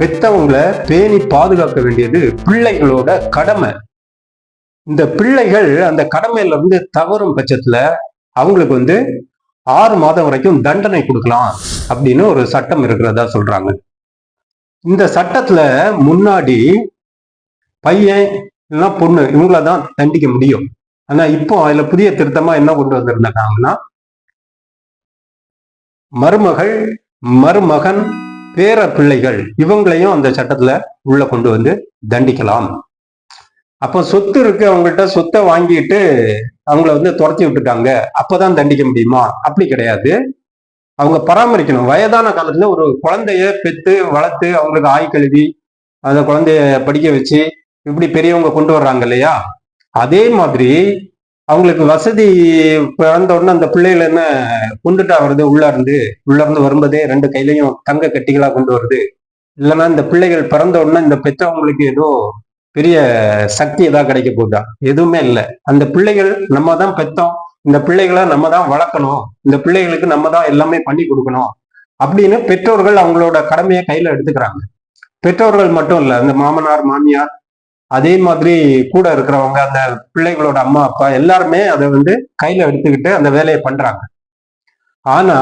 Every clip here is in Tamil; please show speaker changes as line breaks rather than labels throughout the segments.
பெத்தவங்களை பேணி பாதுகாக்க வேண்டியது பிள்ளைகளோட கடமை இந்த பிள்ளைகள் அந்த கடமையில இருந்து தவறும் பட்சத்துல அவங்களுக்கு வந்து ஆறு மாதம் வரைக்கும் தண்டனை கொடுக்கலாம் அப்படின்னு ஒரு சட்டம் இருக்கிறதா சொல்றாங்க இந்த சட்டத்துல முன்னாடி பையன் பொண்ணு இவங்கள தான் தண்டிக்க முடியும் ஆனா இப்போ அதுல புதிய திருத்தமா என்ன கொண்டு வந்திருந்தாங்கன்னா மருமகள் மருமகன் பேர பிள்ளைகள் இவங்களையும் அந்த சட்டத்துல உள்ள கொண்டு வந்து தண்டிக்கலாம் அப்போ சொத்து இருக்கு அவங்கள்ட்ட சொத்தை வாங்கிட்டு அவங்கள வந்து துரத்தி விட்டுட்டாங்க அப்பதான் தண்டிக்க முடியுமா அப்படி கிடையாது அவங்க பராமரிக்கணும் வயதான காலத்துல ஒரு குழந்தைய பெத்து வளர்த்து அவங்களுக்கு ஆய் கழுவி அந்த குழந்தைய படிக்க வச்சு இப்படி பெரியவங்க கொண்டு வர்றாங்க இல்லையா அதே மாதிரி அவங்களுக்கு வசதி பிறந்த உடனே அந்த பிள்ளைகள் என்ன கொண்டுட்டு வருது உள்ள இருந்து உள்ள இருந்து வரும்போதே ரெண்டு கையிலையும் தங்க கட்டிகளா கொண்டு வருது இல்லைன்னா இந்த பிள்ளைகள் பிறந்த உடனே இந்த பெற்றவங்களுக்கு ஏதோ பெரிய சக்தி ஏதாவது கிடைக்க போகுதா எதுவுமே இல்லை அந்த பிள்ளைகள் நம்ம தான் பெற்றோம் இந்த பிள்ளைகளை நம்ம தான் வளர்க்கணும் இந்த பிள்ளைகளுக்கு நம்ம தான் எல்லாமே பண்ணி கொடுக்கணும் அப்படின்னு பெற்றோர்கள் அவங்களோட கடமையை கையில எடுத்துக்கிறாங்க பெற்றோர்கள் மட்டும் இல்லை அந்த மாமனார் மாமியார் அதே மாதிரி கூட இருக்கிறவங்க அந்த பிள்ளைகளோட அம்மா அப்பா எல்லாருமே அதை வந்து கையில எடுத்துக்கிட்டு அந்த வேலையை பண்றாங்க ஆனா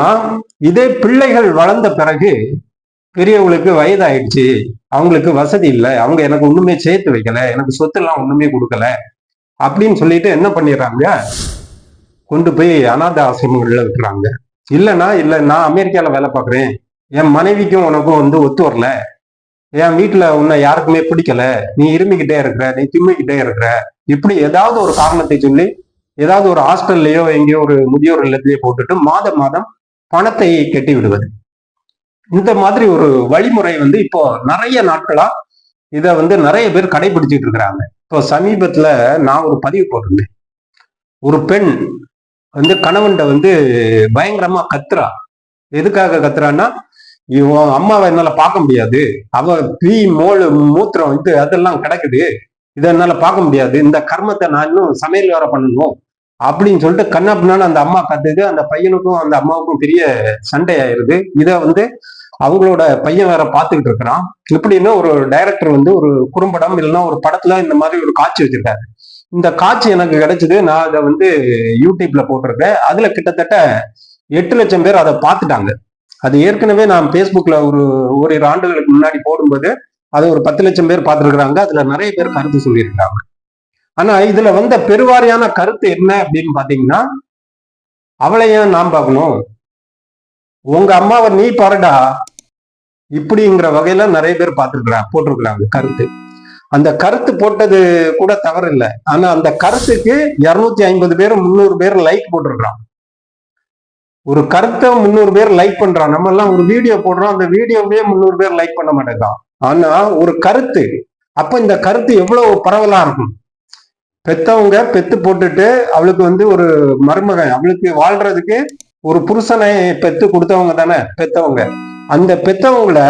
இதே பிள்ளைகள் வளர்ந்த பிறகு பெரியவங்களுக்கு வயதாயிடுச்சு அவங்களுக்கு வசதி இல்லை அவங்க எனக்கு ஒண்ணுமே சேர்த்து வைக்கல எனக்கு சொத்து எல்லாம் ஒண்ணுமே கொடுக்கல அப்படின்னு சொல்லிட்டு என்ன பண்ணிடுறாங்க கொண்டு போய் அனாத ஆசிரமங்கள்ல விட்டுறாங்க இல்லைன்னா இல்லை நான் அமெரிக்கால வேலை பார்க்குறேன் என் மனைவிக்கும் உனக்கும் வந்து ஒத்து வரல என் வீட்டுல உன்னை யாருக்குமே பிடிக்கல நீ இருமிக்கிட்டே இருக்கிற நீ திம்மிக்கிட்டே இருக்கிற இப்படி ஏதாவது ஒரு காரணத்தை சொல்லி ஏதாவது ஒரு ஹாஸ்டல்லையோ எங்கேயோ ஒரு முதியோர் இல்லத்திலேயே போட்டுட்டு மாதம் மாதம் பணத்தை கட்டி விடுவது இந்த மாதிரி ஒரு வழிமுறை வந்து இப்போ நிறைய நாட்களா இதை வந்து நிறைய பேர் கடைபிடிச்சிட்டு இருக்கிறாங்க இப்போ சமீபத்துல நான் ஒரு பதிவு போட்டிருந்தேன் ஒரு பெண் வந்து கணவன்கிட்ட வந்து பயங்கரமா கத்துறா எதுக்காக கத்துறான்னா இவன் அம்மாவை என்னால பார்க்க முடியாது அவ தீ மோல் மூத்திரம் இது அதெல்லாம் கிடக்குது இதை என்னால பார்க்க முடியாது இந்த கர்மத்தை நான் இன்னும் சமையல் வேற பண்ணணும் அப்படின்னு சொல்லிட்டு கண்ணா அந்த அம்மா கத்துது அந்த பையனுக்கும் அந்த அம்மாவுக்கும் பெரிய சண்டை ஆயிருது இதை வந்து அவங்களோட பையன் வேற பார்த்துக்கிட்டு இருக்கிறான் இப்படின்னு ஒரு டைரக்டர் வந்து ஒரு குறும்படம் இல்லைன்னா ஒரு படத்துல இந்த மாதிரி ஒரு காட்சி வச்சிருக்காரு இந்த காட்சி எனக்கு கிடைச்சது நான் அதை வந்து யூடியூப்ல போட்டிருக்கேன் அதுல கிட்டத்தட்ட எட்டு லட்சம் பேர் அதை பார்த்துட்டாங்க அது ஏற்கனவே நான் ஃபேஸ்புக்கில் ஒரு ஓரிரு ஆண்டுகளுக்கு முன்னாடி போடும்போது அதை ஒரு பத்து லட்சம் பேர் பார்த்துருக்குறாங்க அதில் நிறைய பேர் கருத்து சொல்லியிருக்காங்க ஆனால் இதில் வந்த பெருவாரியான கருத்து என்ன அப்படின்னு பார்த்தீங்கன்னா அவளை ஏன் நான் பார்க்கணும் உங்க அம்மாவை நீ பாருடா இப்படிங்கிற வகையில நிறைய பேர் பார்த்துருக்குறாங்க போட்டிருக்கிறாங்க கருத்து அந்த கருத்து போட்டது கூட தவறு இல்லை ஆனா அந்த கருத்துக்கு இருநூத்தி ஐம்பது பேர் முந்நூறு பேர் லைக் போட்டிருக்கிறான் ஒரு கருத்தை முந்நூறு பேர் லைக் பண்றோம் நம்ம எல்லாம் ஒரு வீடியோ போடுறோம் அந்த வீடியோவே முன்னூறு பேர் லைக் பண்ண மாட்டேங்கிறான் ஆனா ஒரு கருத்து அப்ப இந்த கருத்து எவ்வளவு பரவலா இருக்கும் பெத்தவங்க பெத்து போட்டுட்டு அவளுக்கு வந்து ஒரு மருமகன் அவளுக்கு வாழ்றதுக்கு ஒரு புருஷனை பெத்து கொடுத்தவங்க தானே பெத்தவங்க அந்த பெத்தவங்கள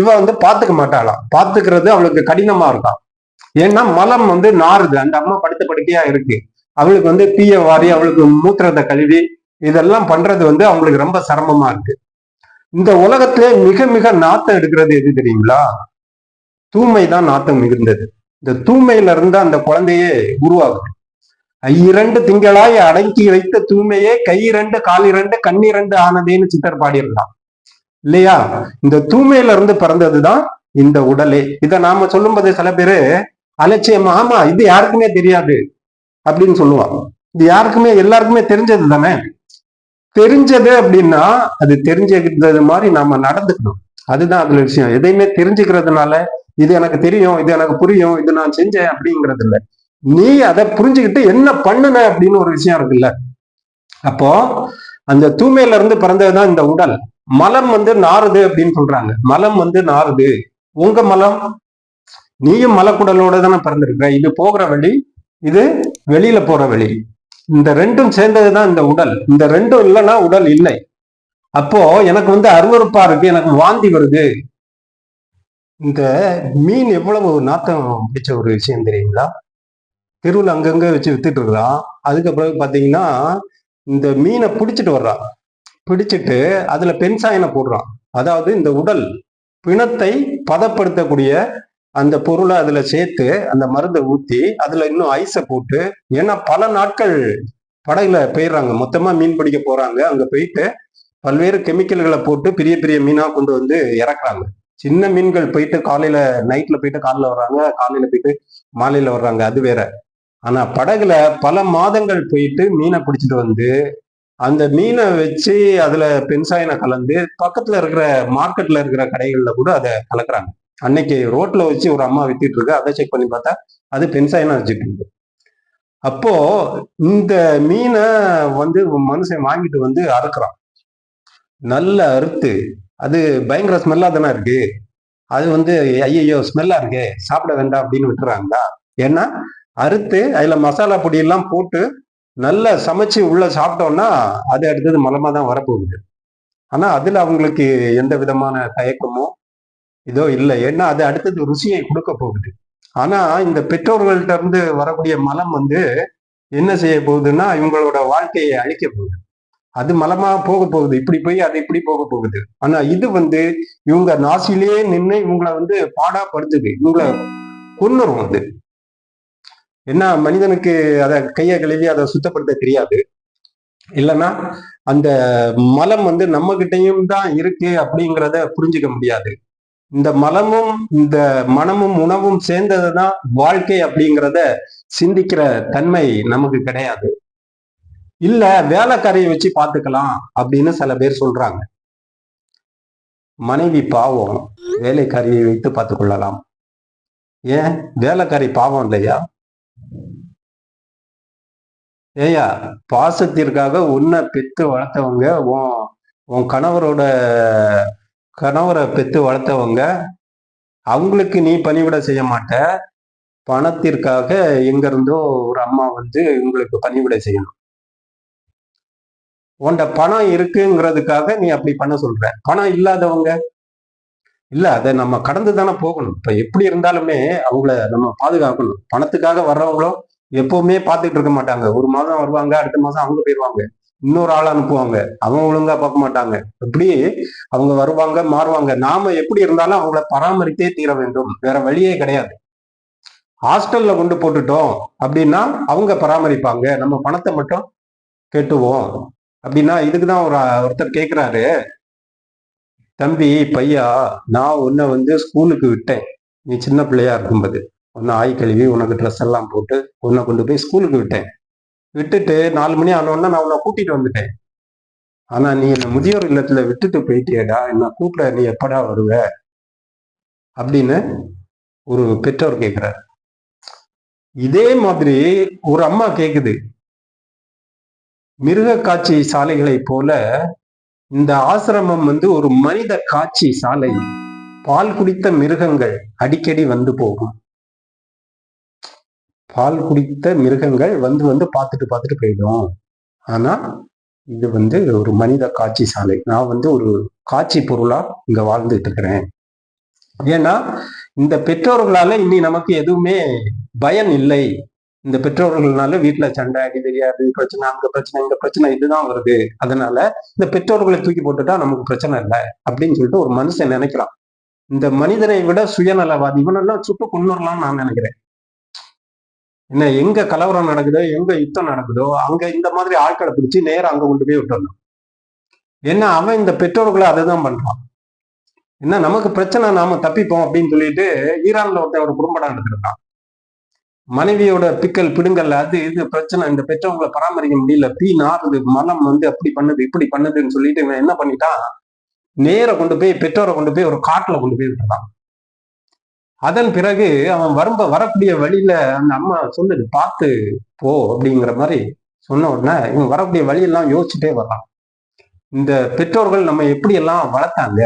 இவ வந்து பாத்துக்க மாட்டாளாம் பாத்துக்கிறது அவளுக்கு கடினமா இருக்கும் ஏன்னா மலம் வந்து நாறுது அந்த அம்மா படுத்த படுக்கையா இருக்கு அவளுக்கு வந்து தீய வாரி அவளுக்கு மூத்திரத்தை கழுவி இதெல்லாம் பண்றது வந்து அவங்களுக்கு ரொம்ப சிரமமா இருக்கு இந்த உலகத்திலே மிக மிக நாத்தம் எடுக்கிறது எது தெரியுங்களா தூய்மை தான் நாத்தம் மிகுந்தது இந்த தூய்மையில இருந்து அந்த குழந்தையே உருவாகுது இரண்டு திங்களாய் அடக்கி வைத்த தூய்மையே கை இரண்டு கால் இரண்டு கண்ணிரண்டு ஆனதேன்னு சித்தர் பாடியிருந்தான் இல்லையா இந்த தூய்மையில இருந்து பிறந்ததுதான் இந்த உடலே இதை நாம சொல்லும்போது சில பேரு அலட்சியம் ஆமா இது யாருக்குமே தெரியாது அப்படின்னு சொல்லுவாங்க இது யாருக்குமே எல்லாருக்குமே தெரிஞ்சது தானே தெரிஞ்சது அப்படின்னா அது தெரிஞ்சுக்கிறது மாதிரி நாம நடந்துக்கணும் அதுதான் அதுல விஷயம் எதையுமே தெரிஞ்சுக்கிறதுனால இது எனக்கு தெரியும் இது எனக்கு புரியும் இது நான் செஞ்சேன் அப்படிங்கிறது இல்லை நீ அதை புரிஞ்சுக்கிட்டு என்ன பண்ணுன அப்படின்னு ஒரு விஷயம் இருக்குல்ல அப்போ அந்த தூய்மையில இருந்து பிறந்ததுதான் இந்த உடல் மலம் வந்து நாறுது அப்படின்னு சொல்றாங்க மலம் வந்து நாறுது உங்க மலம் நீயும் மலக்குடலோட தானே பிறந்திருக்க இது போகிற வழி இது வெளியில போற வழி இந்த ரெண்டும் சேர்ந்தது தான் இந்த உடல் இந்த ரெண்டும் இல்லைன்னா உடல் இல்லை அப்போ எனக்கு வந்து அருவறுப்பா இருக்கு எனக்கு வாந்தி வருது இந்த மீன் எவ்வளவு நாத்தம் பிடிச்ச ஒரு விஷயம் தெரியுங்களா தெருவில் அங்கங்க வச்சு வித்துட்டு இருக்கிறான் அதுக்கப்புறம் பார்த்தீங்கன்னா இந்த மீனை பிடிச்சிட்டு வர்றான் பிடிச்சிட்டு அதுல பென்சாயனை போடுறான் அதாவது இந்த உடல் பிணத்தை பதப்படுத்தக்கூடிய அந்த பொருளை அதுல சேர்த்து அந்த மருந்தை ஊத்தி அதுல இன்னும் ஐஸை போட்டு ஏன்னா பல நாட்கள் படகுல போயிடுறாங்க மொத்தமா மீன் பிடிக்க போறாங்க அங்க போயிட்டு பல்வேறு கெமிக்கல்களை போட்டு பெரிய பெரிய மீனா கொண்டு வந்து இறக்குறாங்க சின்ன மீன்கள் போயிட்டு காலையில நைட்ல போயிட்டு காலையில வர்றாங்க காலையில போயிட்டு மாலையில வர்றாங்க அது வேற ஆனா படகுல பல மாதங்கள் போயிட்டு மீனை பிடிச்சிட்டு வந்து அந்த மீனை வச்சு அதுல பென்சாயனை கலந்து பக்கத்துல இருக்கிற மார்க்கெட்ல இருக்கிற கடைகள்ல கூட அதை கலக்குறாங்க அன்னைக்கு ரோட்ல வச்சு ஒரு அம்மா வித்திட்டு இருக்கு அதை செக் பண்ணி பார்த்தா அது பென்சாயினா வச்சுட்டு இருக்கு அப்போ இந்த மீனை வந்து மனுஷன் வாங்கிட்டு வந்து அறுக்கிறான் நல்ல அறுத்து அது பயங்கர ஸ்மெல்லா தானே இருக்கு அது வந்து ஐயையோ ஸ்மெல்லா இருக்கு சாப்பிட வேண்டாம் அப்படின்னு விட்டுறாங்களா ஏன்னா அறுத்து அதுல மசாலா பொடியெல்லாம் போட்டு நல்லா சமைச்சு உள்ள சாப்பிட்டோம்னா அது அடுத்தது மலமா தான் வரப்போகுது ஆனா அதுல அவங்களுக்கு எந்த விதமான தயக்கமோ இதோ இல்லை ஏன்னா அது அடுத்தது ருசியை கொடுக்க போகுது ஆனா இந்த பெற்றோர்கள்ட்ட இருந்து வரக்கூடிய மலம் வந்து என்ன செய்ய போகுதுன்னா இவங்களோட வாழ்க்கையை அழிக்க போகுது அது மலமா போக போகுது இப்படி போய் அது இப்படி போக போகுது ஆனா இது வந்து இவங்க நாசிலேயே நின்று இவங்களை வந்து பாடா படுத்துது இவங்களை கொன்னுரும் அது என்ன மனிதனுக்கு அதை கையை கழுவி அதை சுத்தப்படுத்த தெரியாது இல்லைன்னா அந்த மலம் வந்து நம்ம கிட்டையும் தான் இருக்கு அப்படிங்கிறத புரிஞ்சுக்க முடியாது இந்த மலமும் இந்த மனமும் உணவும் சேர்ந்ததுதான் வாழ்க்கை அப்படிங்கிறத சிந்திக்கிற தன்மை நமக்கு கிடையாது இல்ல வேலைக்காரையை வச்சு பாத்துக்கலாம் அப்படின்னு சில பேர் சொல்றாங்க மனைவி பாவம் வேலைக்காரியை வைத்து பார்த்து கொள்ளலாம் ஏன் வேலைக்காரி பாவம் இல்லையா ஏயா பாசத்திற்காக உன்னை பெத்து வளர்த்தவங்க உன் உன் கணவரோட கணவரை பெற்று வளர்த்தவங்க அவங்களுக்கு நீ பணிவிட செய்ய மாட்ட பணத்திற்காக எங்கிருந்தோ ஒரு அம்மா வந்து இவங்களுக்கு பணிவிட செய்யணும் உன்ட பணம் இருக்குங்கிறதுக்காக நீ அப்படி பண்ண சொல்ற பணம் இல்லாதவங்க இல்ல அதை நம்ம கடந்து தானே போகணும் இப்ப எப்படி இருந்தாலுமே அவங்கள நம்ம பாதுகாக்கணும் பணத்துக்காக வர்றவங்களும் எப்பவுமே பார்த்துட்டு இருக்க மாட்டாங்க ஒரு மாதம் வருவாங்க அடுத்த மாசம் அவங்க போயிடுவாங்க இன்னொரு ஆள் அனுப்புவாங்க அவங்க ஒழுங்கா பார்க்க மாட்டாங்க இப்படி அவங்க வருவாங்க மாறுவாங்க நாம எப்படி இருந்தாலும் அவங்கள பராமரித்தே தீர வேண்டும் வேற வழியே கிடையாது ஹாஸ்டல்ல கொண்டு போட்டுட்டோம் அப்படின்னா அவங்க பராமரிப்பாங்க நம்ம பணத்தை மட்டும் கெட்டுவோம் அப்படின்னா இதுக்குதான் ஒரு ஒருத்தர் கேட்கிறாரு தம்பி பையா நான் உன்னை வந்து ஸ்கூலுக்கு விட்டேன் நீ சின்ன பிள்ளையா இருக்கும்போது உன்னை ஆய் கழுவி உனக்கு ட்ரெஸ் எல்லாம் போட்டு உன்னை கொண்டு போய் ஸ்கூலுக்கு விட்டேன் விட்டுட்டு நாலு மணி ஆனோடனே நான் உன்னை கூட்டிட்டு வந்துட்டேன் ஆனா நீ என்ன முதியோர் இல்லத்துல விட்டுட்டு போயிட்டேடா என்ன கூப்பிட நீ எப்படா வருவ அப்படின்னு ஒரு பெற்றோர் கேக்குறாரு இதே மாதிரி ஒரு அம்மா கேக்குது மிருக காட்சி சாலைகளை போல இந்த ஆசிரமம் வந்து ஒரு மனித காட்சி சாலை பால் குடித்த மிருகங்கள் அடிக்கடி வந்து போகும் பால் குடித்த மிருகங்கள் வந்து வந்து பார்த்துட்டு பார்த்துட்டு போயிடும் ஆனால் இது வந்து ஒரு மனித காட்சி சாலை நான் வந்து ஒரு காட்சி பொருளா இங்க வாழ்ந்துட்டு இருக்கிறேன் ஏன்னா இந்த பெற்றோர்களால இனி நமக்கு எதுவுமே பயன் இல்லை இந்த பெற்றோர்கள்னால வீட்டுல சண்டை அடி தெரியாது பிரச்சனை அங்க பிரச்சனை இந்த பிரச்சனை இதுதான் வருது அதனால இந்த பெற்றோர்களை தூக்கி போட்டுட்டா நமக்கு பிரச்சனை இல்லை அப்படின்னு சொல்லிட்டு ஒரு மனுஷன் நினைக்கிறான் இந்த மனிதனை விட சுயநலவாதி இவனெல்லாம் சுட்டு கொண்டுலாம் நான் நினைக்கிறேன் என்ன எங்க கலவரம் நடக்குதோ எங்க யுத்தம் நடக்குதோ அங்க இந்த மாதிரி ஆட்களை பிடிச்சி நேரம் அங்க கொண்டு போய் விட்டுடணும் என்ன அவன் இந்த பெற்றோர்களை அதை தான் பண்றான் என்ன நமக்கு பிரச்சனை நாம தப்பிப்போம் அப்படின்னு சொல்லிட்டு ஈரான்ல ஒருத்த ஒரு குடும்பம் நடத்திருக்கான் மனைவியோட பிக்கல் பிடுங்கல் அது இது பிரச்சனை இந்த பெற்றோர்களை பராமரிக்க முடியல பி நாறுது மனம் வந்து அப்படி பண்ணுது இப்படி பண்ணுதுன்னு சொல்லிட்டு இவன் என்ன பண்ணிட்டான் நேர கொண்டு போய் பெற்றோரை கொண்டு போய் ஒரு காட்டுல கொண்டு போய் விட்டுறான் அதன் பிறகு அவன் வரும்ப வரக்கூடிய வழியில அந்த அம்மா சொல்லுது பார்த்து போ அப்படிங்கிற மாதிரி சொன்ன உடனே இவன் வரக்கூடிய வழியெல்லாம் யோசிச்சுட்டே வர்றான் இந்த பெற்றோர்கள் நம்ம எப்படியெல்லாம் வளர்த்தாங்க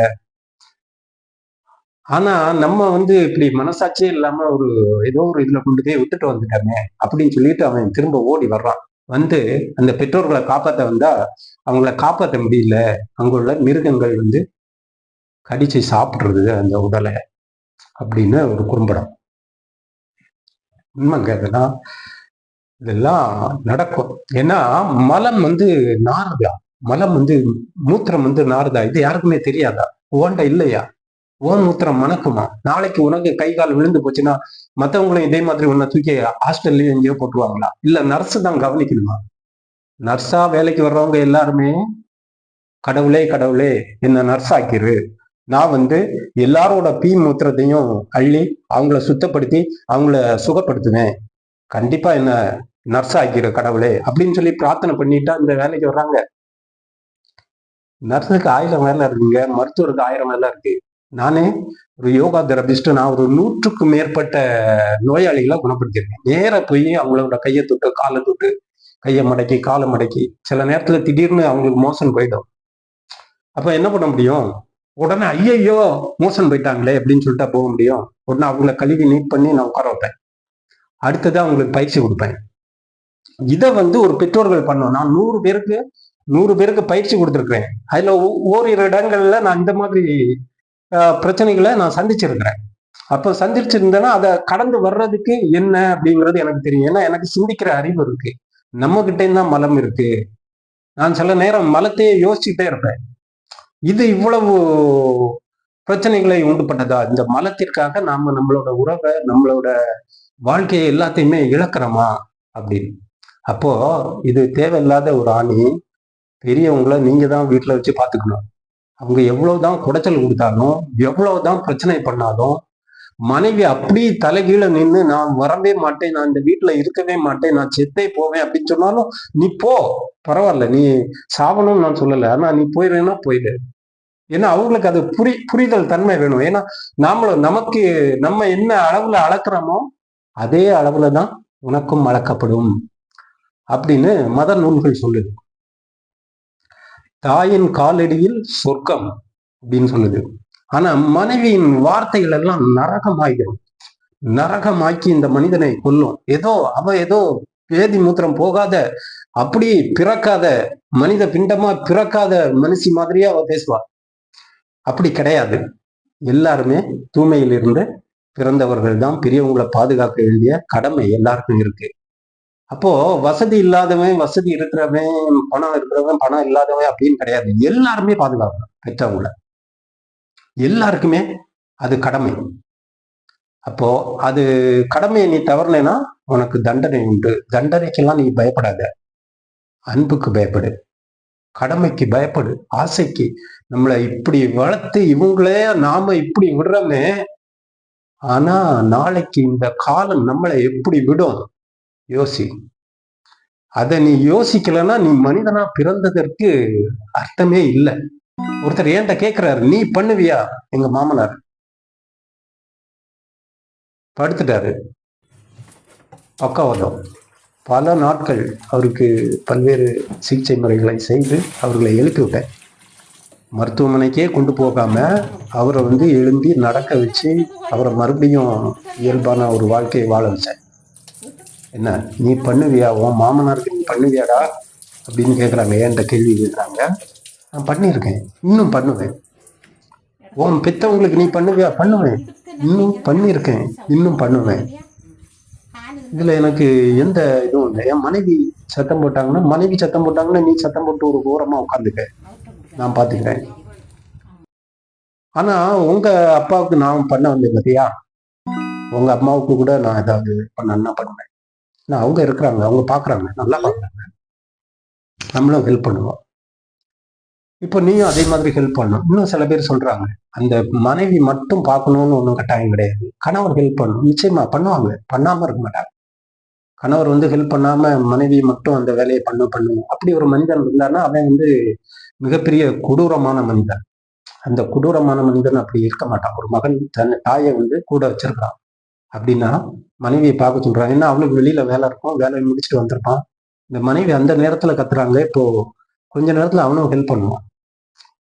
ஆனா நம்ம வந்து இப்படி மனசாட்சியே இல்லாம ஒரு ஏதோ ஒரு இதுல கொண்டு போய் விட்டுட்டு வந்துட்டோமே அப்படின்னு சொல்லிட்டு அவன் திரும்ப ஓடி வர்றான் வந்து அந்த பெற்றோர்களை காப்பாற்ற வந்தா அவங்கள காப்பாற்ற முடியல அங்குள்ள மிருகங்கள் வந்து கடிச்சு சாப்பிடுறது அந்த உடலை அப்படின்னு ஒரு குறும்படம் உண்மைங்க இதெல்லாம் இதெல்லாம் நடக்கும் ஏன்னா மலம் வந்து நாறுதா மலம் வந்து மூத்திரம் வந்து நாரதா இது யாருக்குமே தெரியாதா ஓண்ட இல்லையா ஓன் மூத்திரம் மணக்குமா நாளைக்கு உனக்கு கை கால் விழுந்து போச்சுன்னா மற்றவங்களும் இதே மாதிரி உன்னை தூக்கி ஹாஸ்டல்லையும் எங்கேயோ போட்டுருவாங்களா இல்ல நர்ஸு தான் கவனிக்கணுமா நர்ஸா வேலைக்கு வர்றவங்க எல்லாருமே கடவுளே கடவுளே என்ன நர்ஸ் ஆக்கிரு நான் வந்து எல்லாரோட பீ மூத்திரத்தையும் அள்ளி அவங்கள சுத்தப்படுத்தி அவங்கள சுகப்படுத்துவேன் கண்டிப்பா என்ன நர்ஸ் ஆக்கிற கடவுளே அப்படின்னு சொல்லி பிரார்த்தனை பண்ணிட்டா இந்த வேலைக்கு வர்றாங்க நர்ஸுக்கு ஆயிரம் வேலை இருக்குங்க மருத்துவருக்கு ஆயிரம் வேலை இருக்கு நானே ஒரு யோகா தெரபிஸ்ட் நான் ஒரு நூற்றுக்கு மேற்பட்ட நோயாளிகளை குணப்படுத்தியிருக்கேன் நேர போய் அவங்களோட கையை தொட்டு காலை தொட்டு கையை மடக்கி காலை மடக்கி சில நேரத்துல திடீர்னு அவங்களுக்கு மோசம் போயிடும் அப்ப என்ன பண்ண முடியும் உடனே ஐயையோ மோசன் போயிட்டாங்களே அப்படின்னு சொல்லிட்டா போக முடியும் உடனே அவங்கள கழுவி நீட் பண்ணி நான் உட்கார வைப்பேன் அடுத்ததான் அவங்களுக்கு பயிற்சி கொடுப்பேன் இதை வந்து ஒரு பெற்றோர்கள் பண்ணோம் நான் நூறு பேருக்கு நூறு பேருக்கு பயிற்சி கொடுத்துருக்குறேன் அதுல ஓரிரு இடங்கள்ல நான் இந்த மாதிரி பிரச்சனைகளை நான் சந்திச்சிருக்கிறேன் அப்போ சந்திச்சிருந்தேன்னா அதை கடந்து வர்றதுக்கு என்ன அப்படிங்கிறது எனக்கு தெரியும் ஏன்னா எனக்கு சிந்திக்கிற அறிவு இருக்கு நம்ம கிட்டேந்தான் தான் மலம் இருக்கு நான் சில நேரம் மலத்தையே யோசிச்சுட்டே இருப்பேன் இது இவ்வளவு பிரச்சனைகளை உண்டு பண்ணதா இந்த மலத்திற்காக நாம நம்மளோட உறவை நம்மளோட வாழ்க்கையை எல்லாத்தையுமே இழக்கிறோமா அப்படின்னு அப்போ இது தேவையில்லாத ஒரு ஆணி பெரியவங்களை நீங்க தான் வீட்டுல வச்சு பாத்துக்கணும் அவங்க எவ்வளவுதான் குடைச்சல் கொடுத்தாலும் எவ்வளவுதான் பிரச்சனை பண்ணாலும் மனைவி அப்படி தலைகீழ நின்று நான் வரவே மாட்டேன் நான் இந்த வீட்டுல இருக்கவே மாட்டேன் நான் செத்தே போவேன் அப்படின்னு சொன்னாலும் நீ போ பரவாயில்ல நீ சாவணும்னு நான் சொல்லல ஆனா நீ போயிடுன்னா போயிடு ஏன்னா அவங்களுக்கு அது புரி புரிதல் தன்மை வேணும் ஏன்னா நாமளும் நமக்கு நம்ம என்ன அளவுல அளக்குறோமோ அதே அளவுல தான் உனக்கும் அளக்கப்படும் அப்படின்னு மத நூல்கள் சொல்லுது தாயின் காலடியில் சொர்க்கம் அப்படின்னு சொல்லுது ஆனா மனைவியின் வார்த்தைகள் எல்லாம் நரகமாகிடும் நரகமாக்கி இந்த மனிதனை கொல்லும் ஏதோ அவ ஏதோ வேதி மூத்திரம் போகாத அப்படி பிறக்காத மனித பிண்டமா பிறக்காத மனுஷி மாதிரியே அவ பேசுவா அப்படி கிடையாது எல்லாருமே தூய்மையிலிருந்து பிறந்தவர்கள் தான் பெரியவங்களை பாதுகாக்க வேண்டிய கடமை எல்லாருக்கும் இருக்கு அப்போ வசதி இல்லாதவன் வசதி இருக்கிறவன் பணம் இருக்கிறவன் பணம் இல்லாதவன் அப்படின்னு கிடையாது எல்லாருமே பாதுகாக்கணும் பெற்றவங்களை எல்லாருக்குமே அது கடமை அப்போ அது கடமையை நீ தவறலைன்னா உனக்கு தண்டனை உண்டு தண்டனைக்கெல்லாம் நீ பயப்படாத அன்புக்கு பயப்படு கடமைக்கு பயப்படு ஆசைக்கு நம்மளை இப்படி வளர்த்து இவங்களே நாம இப்படி விடுறோமே ஆனா நாளைக்கு இந்த காலம் நம்மளை எப்படி விடும் யோசி அதை நீ யோசிக்கலன்னா நீ மனிதனா பிறந்ததற்கு அர்த்தமே இல்லை ஒருத்தர் ஏண்ட கேட்கிறாரு நீ பண்ணுவியா எங்க மாமனார் படுத்துட்டாரு பக்கவாதம் பல நாட்கள் அவருக்கு பல்வேறு சிகிச்சை முறைகளை செய்து அவர்களை எழுப்பி விட்டேன் மருத்துவமனைக்கே கொண்டு போகாம அவரை வந்து எழும்பி நடக்க வச்சு அவரை மறுபடியும் இயல்பான ஒரு வாழ்க்கையை வாழ வச்சேன் என்ன நீ பண்ணுவியா உன் மாமனாருக்கு நீ பண்ணுவியாடா அப்படின்னு கேட்குறாங்க ஏன்ட்ட கேள்வி கேட்குறாங்க நான் பண்ணியிருக்கேன் இன்னும் பண்ணுவேன் உன் பித்தவங்களுக்கு நீ பண்ணுவியா பண்ணுவேன் இன்னும் பண்ணியிருக்கேன் இன்னும் பண்ணுவேன் இதில் எனக்கு எந்த இதுவும் இல்லை என் மனைவி சத்தம் போட்டாங்கன்னா மனைவி சத்தம் போட்டாங்கன்னா நீ சத்தம் போட்டு ஒரு ஓரமாக உட்காந்துக்க நான் பார்த்துக்கிறேன் ஆனால் உங்கள் அப்பாவுக்கு நான் பண்ண வந்தேன் பார்த்தியா உங்கள் அம்மாவுக்கு கூட நான் ஏதாவது பண்ணா பண்ணுவேன் நான் அவங்க இருக்கிறாங்க அவங்க பார்க்குறாங்க நல்லா பார்க்குறாங்க நம்மளும் ஹெல்ப் பண்ணுவோம் இப்போ நீயும் அதே மாதிரி ஹெல்ப் பண்ணணும் இன்னும் சில பேர் சொல்றாங்க அந்த மனைவி மட்டும் பார்க்கணும்னு ஒன்றும் கட்டாயம் கிடையாது கணவர் ஹெல்ப் பண்ணும் நிச்சயமா பண்ணுவாங்க பண்ணாம இருக்க மாட்டாங்க கணவர் வந்து ஹெல்ப் பண்ணாம மனைவி மட்டும் அந்த வேலையை பண்ண பண்ணணும் அப்படி ஒரு மனிதன் இருந்தார்னா அவன் வந்து மிகப்பெரிய கொடூரமான மனிதன் அந்த கொடூரமான மனிதன் அப்படி இருக்க மாட்டான் ஒரு மகன் தன் தாயை வந்து கூட வச்சிருக்கான் அப்படின்னா மனைவியை பார்க்க சொல்றான் ஏன்னா அவளுக்கு வெளியில வேலை இருக்கும் வேலையை முடிச்சுட்டு வந்திருப்பான் இந்த மனைவி அந்த நேரத்துல கத்துறாங்க இப்போ கொஞ்ச நேரத்துல அவனும் ஹெல்ப் பண்ணுவான்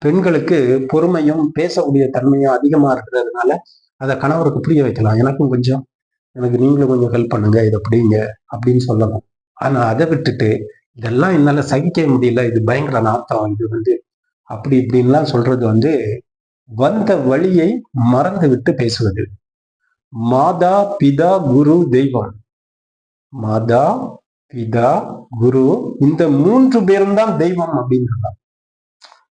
பெண்களுக்கு பொறுமையும் பேசக்கூடிய தன்மையும் அதிகமாக இருக்கிறதுனால அதை கணவருக்கு புரிய வைக்கலாம் எனக்கும் கொஞ்சம் எனக்கு நீங்களும் கொஞ்சம் ஹெல்ப் பண்ணுங்க இதை புரியுங்க அப்படின்னு சொல்லணும் ஆனால் அதை விட்டுட்டு இதெல்லாம் என்னால் சகிக்க முடியல இது பயங்கர நாத்தம் இது வந்து அப்படி இப்படின்லாம் சொல்றது வந்து வந்த வழியை மறந்து விட்டு பேசுவது மாதா பிதா குரு தெய்வம் மாதா பிதா குரு இந்த மூன்று பேரும் தான் தெய்வம் அப்படின்றாங்க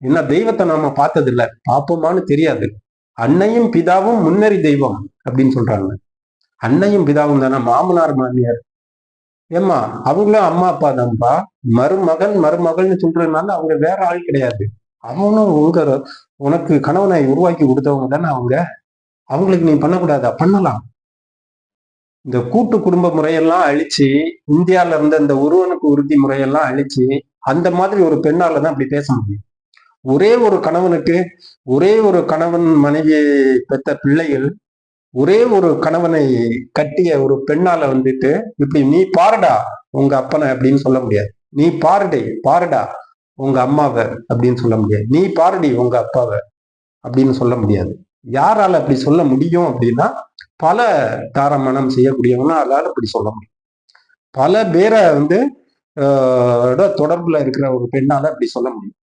என்ன தெய்வத்தை நாம பார்த்ததில்ல பாப்போமான்னு தெரியாது அன்னையும் பிதாவும் முன்னறி தெய்வம் அப்படின்னு சொல்றாங்க அன்னையும் பிதாவும் தானே மாமனார் மாமியார் ஏம்மா அவங்களும் அம்மா அப்பா தான்ப்பா மருமகன் மருமகள்னு சொல்றதுனால அவங்க வேற ஆள் கிடையாது அவனும் உங்க உனக்கு கணவனை உருவாக்கி கொடுத்தவங்க தானே அவங்க அவங்களுக்கு நீ பண்ணக்கூடாதா பண்ணலாம் இந்த கூட்டு குடும்ப முறையெல்லாம் அழிச்சு இந்தியால இருந்த இந்த ஒருவனுக்கு உறுதி முறையெல்லாம் அழிச்சு அந்த மாதிரி ஒரு பெண்ணால தான் அப்படி பேச முடியும் ஒரே ஒரு கணவனுக்கு ஒரே ஒரு கணவன் மனைவியை பெற்ற பிள்ளைகள் ஒரே ஒரு கணவனை கட்டிய ஒரு பெண்ணால வந்துட்டு இப்படி நீ பாருடா உங்க அப்பனை அப்படின்னு சொல்ல முடியாது நீ பாருடே பாருடா உங்க அம்மாவை அப்படின்னு சொல்ல முடியாது நீ பாருடி உங்க அப்பாவை அப்படின்னு சொல்ல முடியாது யாரால அப்படி சொல்ல முடியும் அப்படின்னா பல தாரமணம் செய்யக்கூடியவங்களால அப்படி சொல்ல முடியும் பல பேரை வந்து தொடர்புல இருக்கிற ஒரு பெண்ணால அப்படி சொல்ல முடியும்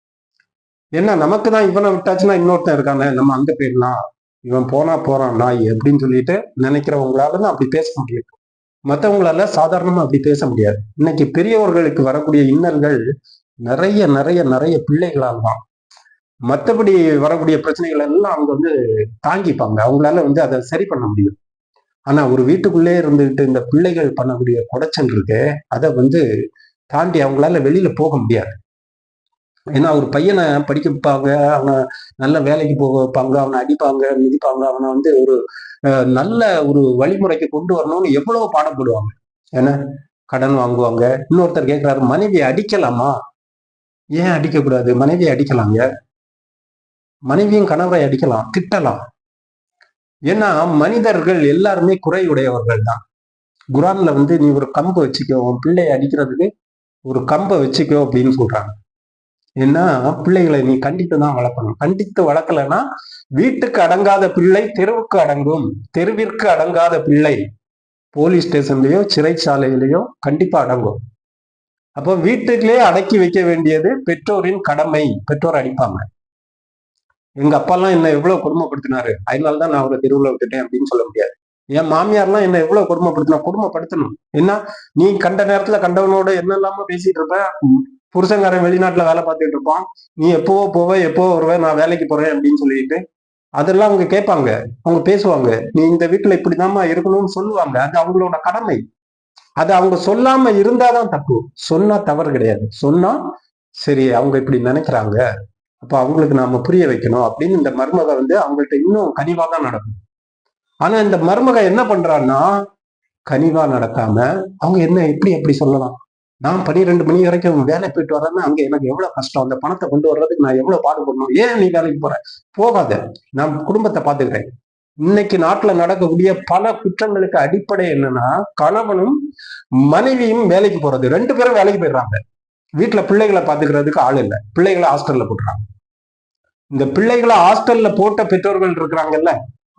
என்ன நமக்கு தான் இவனை விட்டாச்சுன்னா இன்னொருத்தன் இருக்கானே நம்ம அங்க போயிடலாம் இவன் போனா போறான் நாய் அப்படின்னு சொல்லிட்டு நினைக்கிறவங்களால தான் அப்படி பேச முடியும் மற்றவங்களால சாதாரணமா அப்படி பேச முடியாது இன்னைக்கு பெரியவர்களுக்கு வரக்கூடிய இன்னல்கள் நிறைய நிறைய நிறைய பிள்ளைகளால் தான் மற்றபடி வரக்கூடிய பிரச்சனைகள் எல்லாம் அவங்க வந்து தாங்கிப்பாங்க அவங்களால வந்து அதை சரி பண்ண முடியும் ஆனா ஒரு வீட்டுக்குள்ளே இருந்துகிட்டு இந்த பிள்ளைகள் பண்ணக்கூடிய குடைச்சல் இருக்கு அதை வந்து தாண்டி அவங்களால வெளியில போக முடியாது ஏன்னா அவர் பையனை படிக்க வைப்பாங்க அவனை நல்ல வேலைக்கு போக வைப்பாங்க அவனை அடிப்பாங்க மிதிப்பாங்க அவனை வந்து ஒரு நல்ல ஒரு வழிமுறைக்கு கொண்டு வரணும்னு எவ்வளவு பாடப்படுவாங்க ஏன்னா கடன் வாங்குவாங்க இன்னொருத்தர் கேட்கிறாரு மனைவி அடிக்கலாமா ஏன் அடிக்கக்கூடாது மனைவியை அடிக்கலாங்க மனைவியும் கணவரை அடிக்கலாம் திட்டலாம் ஏன்னா மனிதர்கள் எல்லாருமே குறையுடையவர்கள் தான் குரான்ல வந்து நீ ஒரு கம்பை வச்சுக்கோ உன் பிள்ளையை அடிக்கிறதுக்கு ஒரு கம்பை வச்சுக்கோ அப்படின்னு சொல்றாங்க என்ன பிள்ளைகளை நீ கண்டித்து தான் வளர்க்கணும் கண்டித்து வளர்க்கலன்னா வீட்டுக்கு அடங்காத பிள்ளை தெருவுக்கு அடங்கும் தெருவிற்கு அடங்காத பிள்ளை போலீஸ் ஸ்டேஷன்லயோ சிறைச்சாலையிலையோ கண்டிப்பா அடங்கும் அப்போ வீட்டுக்குள்ளே அடக்கி வைக்க வேண்டியது பெற்றோரின் கடமை பெற்றோர் அடிப்பாங்க எங்க அப்பாலாம் என்ன எவ்வளவு கொடுமைப்படுத்தினாரு அதனால தான் நான் அவரை தெருவில் விட்டுட்டேன் அப்படின்னு சொல்ல முடியாது என் மாமியார்லாம் என்ன எவ்வளவு கொடுமைப்படுத்தினா கொடுமைப்படுத்தணும் என்ன நீ கண்ட நேரத்துல கண்டவனோட என்ன இல்லாம பேசிட்டு இருப்ப புருஷன்காரன் வெளிநாட்டுல வேலை பார்த்துட்டு இருப்பான் நீ எப்போவோ போவ எப்போ வருவ நான் வேலைக்கு போறேன் அப்படின்னு சொல்லிட்டு அதெல்லாம் அவங்க கேட்பாங்க அவங்க பேசுவாங்க நீ இந்த வீட்டுல இப்படிதாம்மா இருக்கணும்னு சொல்லுவாங்க அது அவங்களோட கடமை அது அவங்க சொல்லாம இருந்தாதான் தப்பு சொன்னா தவறு கிடையாது சொன்னா சரி அவங்க இப்படி நினைக்கிறாங்க அப்ப அவங்களுக்கு நாம புரிய வைக்கணும் அப்படின்னு இந்த மர்மக வந்து அவங்கள்ட்ட இன்னும் கனிவா தான் நடக்கும் ஆனா இந்த மருமக என்ன பண்றான்னா கனிவா நடக்காம அவங்க என்ன எப்படி எப்படி சொல்லலாம் நான் பன்னிரெண்டு மணி வரைக்கும் வேலை போயிட்டு வரேன்னா அங்க எனக்கு எவ்வளவு கஷ்டம் அந்த பணத்தை கொண்டு வர்றதுக்கு நான் எவ்வளவு பாடுபடணும் ஏன் நீ வேலைக்கு போற போகாத நான் குடும்பத்தை பாத்துக்கிறேன் இன்னைக்கு நாட்டுல நடக்கக்கூடிய பல குற்றங்களுக்கு அடிப்படை என்னன்னா கணவனும் மனைவியும் வேலைக்கு போறது ரெண்டு பேரும் வேலைக்கு போயிடுறாங்க வீட்டுல பிள்ளைகளை பாத்துக்கிறதுக்கு ஆள் இல்லை பிள்ளைகளை ஹாஸ்டல்ல போட்டுறாங்க இந்த பிள்ளைகளை ஹாஸ்டல்ல போட்ட பெற்றோர்கள் இருக்கிறாங்கல்ல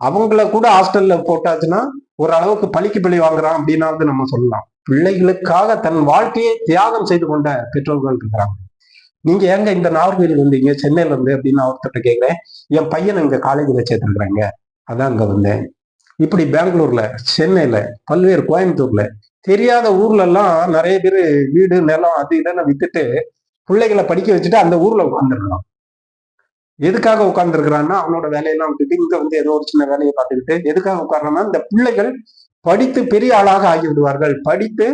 அவங்கள கூட ஹாஸ்டல்ல போட்டாச்சுன்னா ஓரளவுக்கு பழிக்கு பழி வாங்குறான் அப்படின்னாவது நம்ம சொல்லலாம் பிள்ளைகளுக்காக தன் வாழ்க்கையை தியாகம் செய்து கொண்ட பெற்றோர்கள் இருக்கிறாங்க நீங்க எங்க இந்த நார்வேல வந்தீங்க சென்னையில இருந்து அப்படின்னு நான் கேக்குறேன் என் பையன் இங்க காலேஜ்ல சேர்த்துருக்குறாங்க அதான் அங்க வந்தேன் இப்படி பெங்களூர்ல சென்னையில பல்வேறு கோயம்புத்தூர்ல தெரியாத ஊர்ல எல்லாம் நிறைய பேர் வீடு நிலம் அது இதெல்லாம் வித்துட்டு பிள்ளைகளை படிக்க வச்சுட்டு அந்த ஊர்ல உட்காந்துருக்கலாம் எதுக்காக உட்கார்ந்துருக்கிறான்னா அவனோட வேலையெல்லாம் விட்டுட்டு இங்க வந்து ஏதோ ஒரு சின்ன வேலையை பார்த்துக்கிட்டு எதுக்காக உட்கார்றான்னா இந்த பிள்ளைகள் படித்து பெரிய ஆளாக ஆகிவிடுவார்கள் படித்து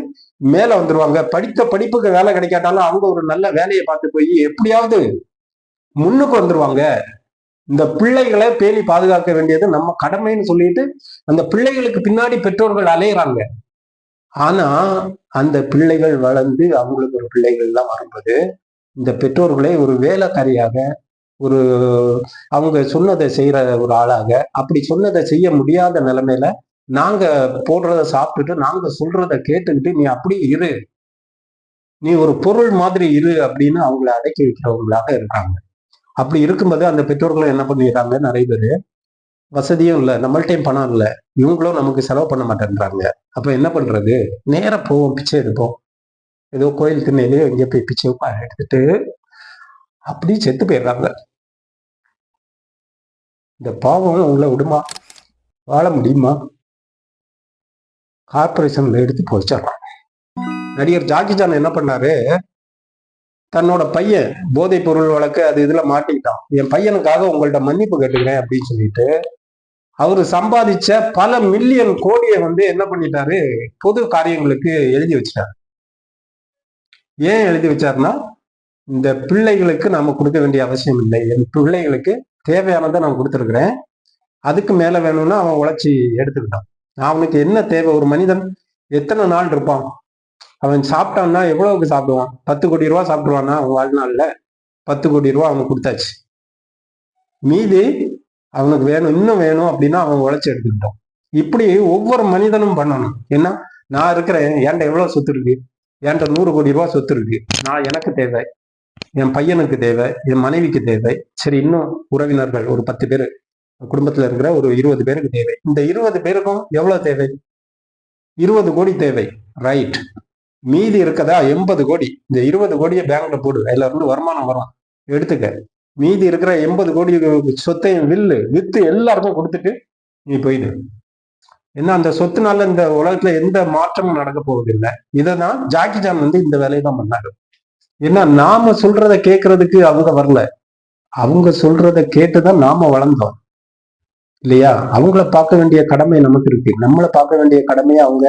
மேல வந்துருவாங்க படித்த படிப்புக்கு வேலை கிடைக்காட்டாலும் அவங்க ஒரு நல்ல வேலையை பார்த்து போய் எப்படியாவது முன்னுக்கு வந்துருவாங்க இந்த பிள்ளைகளை பேணி பாதுகாக்க வேண்டியது நம்ம கடமைன்னு சொல்லிட்டு அந்த பிள்ளைகளுக்கு பின்னாடி பெற்றோர்கள் அலையிறாங்க ஆனா அந்த பிள்ளைகள் வளர்ந்து அவங்களுக்கு ஒரு பிள்ளைகள்லாம் வரும்போது இந்த பெற்றோர்களை ஒரு வேலைக்காரியாக ஒரு அவங்க சொன்னதை செய்யற ஒரு ஆளாக அப்படி சொன்னதை செய்ய முடியாத நிலைமையில நாங்க போடுறத சாப்பிட்டுட்டு நாங்க சொல்றத கேட்டுக்கிட்டு நீ அப்படி இரு நீ ஒரு பொருள் மாதிரி இரு அப்படின்னு அவங்கள அடக்கி வைக்கிறவங்களாக இருக்காங்க அப்படி இருக்கும்போது அந்த பெற்றோர்களும் என்ன பண்ணிடுறாங்க நிறைய பேர் வசதியும் இல்லை நம்மள்டையும் பணம் இல்லை இவங்களும் நமக்கு செலவு பண்ண மாட்டேன்றாங்க அப்போ என்ன பண்ணுறது நேராக போவோம் பிச்சை எடுப்போம் ஏதோ கோயில் திண்ணையிலேயோ எங்கே போய் பிச்சை எடுத்துட்டு அப்படி செத்து போயிடுறாங்க இந்த பாவம் உங்களை விடுமா வாழ முடியுமா கார்பரேஷன்ல எடுத்து போயிச்சிடறாங்க நடிகர் ஜாக்கி ஜான் என்ன பண்ணாரு தன்னோட பையன் போதைப் பொருள் வழக்கு அது இதுல மாட்டிக்கிட்டான் என் பையனுக்காக உங்கள்ட்ட மன்னிப்பு கேட்டுக்கிறேன் அப்படின்னு சொல்லிட்டு அவர் சம்பாதிச்ச பல மில்லியன் கோடியை வந்து என்ன பண்ணிட்டாரு பொது காரியங்களுக்கு எழுதி வச்சிட்டாரு ஏன் எழுதி வச்சாருன்னா இந்த பிள்ளைகளுக்கு நம்ம கொடுக்க வேண்டிய அவசியம் இல்லை என் பிள்ளைகளுக்கு தேவையானதை நான் கொடுத்துருக்குறேன் அதுக்கு மேல வேணும்னா அவன் உழைச்சி எடுத்துக்கிட்டான் அவனுக்கு என்ன தேவை ஒரு மனிதன் எத்தனை நாள் இருப்பான் அவன் சாப்பிட்டான்னா எவ்வளவுக்கு சாப்பிடுவான் பத்து கோடி ரூபா சாப்பிடுவானா அவன் வாழ்நாள்ல பத்து கோடி ரூபா அவனுக்கு கொடுத்தாச்சு மீதி அவனுக்கு வேணும் இன்னும் வேணும் அப்படின்னா அவன் உழைச்சி எடுத்துக்கிட்டான் இப்படி ஒவ்வொரு மனிதனும் பண்ணணும் என்ன நான் இருக்கிறேன் என்கிட்ட எவ்வளவு சொத்து இருக்கு என்கிட்ட நூறு கோடி ரூபா சொத்து இருக்கு நான் எனக்கு தேவை என் பையனுக்கு தேவை என் மனைவிக்கு தேவை சரி இன்னும் உறவினர்கள் ஒரு பத்து பேர் குடும்பத்தில் இருக்கிற ஒரு இருபது பேருக்கு தேவை இந்த இருபது பேருக்கும் எவ்வளவு தேவை இருபது கோடி தேவை ரைட் மீதி இருக்கதா எண்பது கோடி இந்த இருபது கோடியை பேங்க்ல போடு அதுல வருமானம் வரும் எடுத்துக்க மீதி இருக்கிற எண்பது கோடி சொத்தையும் வில்லு வித்து எல்லாருக்கும் கொடுத்துட்டு நீ போயிடு ஏன்னா அந்த சொத்துனால இந்த உலகத்துல எந்த மாற்றமும் நடக்க போவதில்லை இதை தான் ஜாக்கி ஜான் வந்து இந்த வேலையை தான் பண்ணாரு ஏன்னா நாம சொல்றதை கேட்கறதுக்கு அவங்க வரல அவங்க சொல்றதை கேட்டுதான் நாம வளர்ந்தோம் இல்லையா அவங்கள பார்க்க வேண்டிய கடமை நமக்கு இருக்கு நம்மளை பார்க்க வேண்டிய கடமையை அவங்க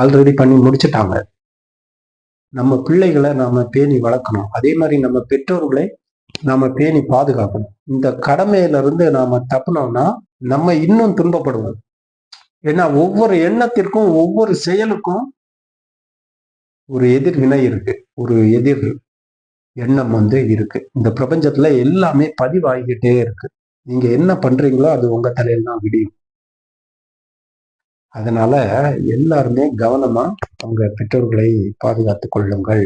ஆல்ரெடி பண்ணி முடிச்சுட்டாங்க நம்ம பிள்ளைகளை நாம பேணி வளர்க்கணும் அதே மாதிரி நம்ம பெற்றோர்களை நாம பேணி பாதுகாக்கணும் இந்த கடமையில இருந்து நாம தப்புனோம்னா நம்ம இன்னும் துன்பப்படுவோம் ஏன்னா ஒவ்வொரு எண்ணத்திற்கும் ஒவ்வொரு செயலுக்கும் ஒரு எதிர்வினை இருக்கு ஒரு எதிர் எண்ணம் வந்து இருக்கு இந்த பிரபஞ்சத்துல எல்லாமே பதிவாகிக்கிட்டே இருக்கு நீங்க என்ன பண்றீங்களோ அது உங்க தலையில தான் விடியும் அதனால எல்லாருமே கவனமா உங்க பெற்றோர்களை பாதுகாத்துக் கொள்ளுங்கள்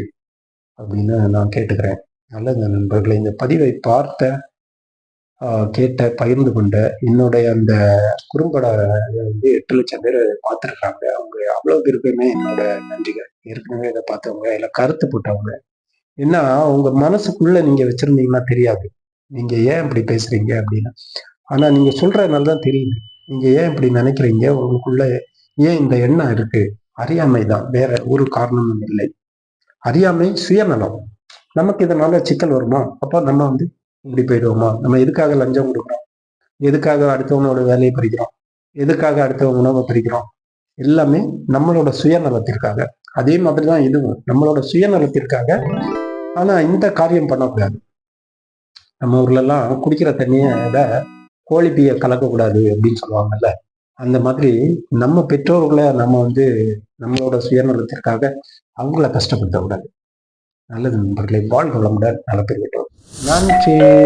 அப்படின்னு நான் கேட்டுக்கிறேன் நல்லது நண்பர்களை இந்த பதிவை பார்த்த கேட்ட பகிர்ந்து கொண்ட என்னுடைய அந்த குறும்பட வந்து எட்டு லட்சம் பேர் பார்த்துருக்காங்க அவங்க அவ்வளோ பேருக்குமே என்னோட நன்றிகள் ஏற்கனவே இதை பார்த்தவங்க இல்லை கருத்து போட்டவங்க ஏன்னா உங்க மனசுக்குள்ள நீங்க வச்சிருந்தீங்கன்னா தெரியாது நீங்க ஏன் இப்படி பேசுறீங்க அப்படின்னு ஆனா நீங்க சொல்றதுனால தான் தெரியுது நீங்க ஏன் இப்படி நினைக்கிறீங்க உங்களுக்குள்ள ஏன் இந்த எண்ணம் இருக்கு அறியாமை தான் வேற ஒரு காரணமும் இல்லை அறியாமை சுயநலம் நமக்கு இதனால சிக்கல் வருமா அப்போ நம்ம வந்து இப்படி போயிடுவோமா நம்ம எதுக்காக லஞ்சம் கொடுக்குறோம் எதுக்காக அடுத்தவங்களோட வேலையை பறிக்கிறோம் எதுக்காக அடுத்தவங்க உணவை பறிக்கிறோம் எல்லாமே நம்மளோட சுயநலத்திற்காக அதே மாதிரி தான் இதுவும் நம்மளோட சுயநலத்திற்காக ஆனா இந்த காரியம் பண்ணக்கூடாது நம்ம ஊர்லெல்லாம் குடிக்கிற தண்ணியை விட கோழிப்பீயை கலக்கக்கூடாது அப்படின்னு சொல்லுவாங்கல்ல அந்த மாதிரி நம்ம பெற்றோர்களை நம்ம வந்து நம்மளோட சுயநலத்திற்காக அவங்கள கஷ்டப்படுத்தக்கூடாது நல்லது நண்பர்களே வாழ்வளமுடன் நலப்பெறுகிறோம் நன்றி